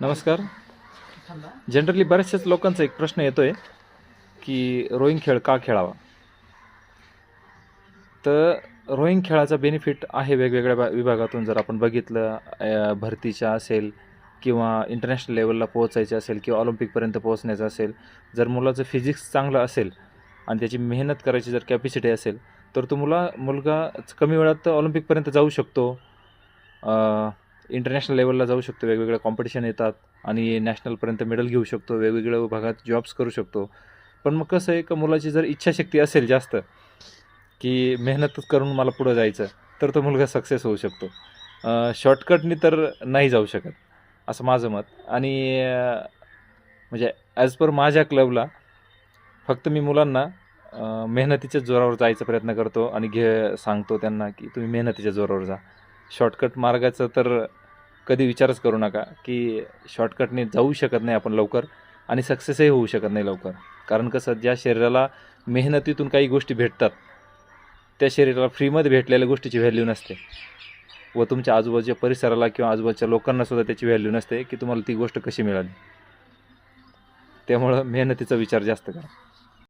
नमस्कार. जनरली बऱ्याचशाच लोकांचा एक प्रश्न येतोय की रोईंग खेळ का खेळावा? तर रोईंग खेळाचा बेनिफिट आहे वेगवेगळ्या बा- विभागातून जर आपण बघितलं भरतीच्या असेल किंवा इंटरनॅशनल लेवलला पोहोचायचं असेल किंवा ऑलिम्पिकपर्यंत पोहोचण्याचं असेल जर मुलाचं फिजिक्स चांगलं असेल आणि त्याची मेहनत करायची जर कॅपॅसिटी असेल तर तो मुला मुलगा कमी वेळात ऑलिम्पिकपर्यंत जाऊ शकतो. इंटरनॅशनल लेवलला जाऊ शकतो वेगवेगळ्या कॉम्पिटिशन येतात आणि नॅशनलपर्यंत मेडल घेऊ शकतो वेगवेगळ्या भागात जॉब्स करू शकतो. पण मग कसं आहे का मुलाची जर इच्छाशक्ती असेल जास्त की मेहनत करून मला पुढं जायचं तर तो मुलगा सक्सेस होऊ शकतो. शॉर्टकटनी तर नाही जाऊ शकत असं माझं मत. आणि म्हणजे ॲज पर माझ्या क्लबला फक्त मी मुलांना मेहनतीच्या जोरावर जायचा प्रयत्न करतो आणि घे सांगतो त्यांना की तुम्ही मेहनतीच्या जोरावर जा. शॉर्टकट मार्गाचं तर कधी विचारच करू नका की शॉर्टकटने जाऊ शकत नाही आपण लवकर आणि सक्सेसही होऊ शकत नाही लवकर. कारण कसं ज्या शरीराला मेहनतीतून काही गोष्टी भेटतात त्या शरीराला फ्रीमध्ये भेटलेल्या गोष्टीची व्हॅल्यू नसते. व तुमच्या आजूबाजूच्या परिसराला किंवा आजूबाजूच्या लोकांना सुद्धा त्याची व्हॅल्यू नसते की तुम्हाला ती गोष्ट कशी मिळाली. त्यामुळं मेहनतीचा विचार जास्त करा.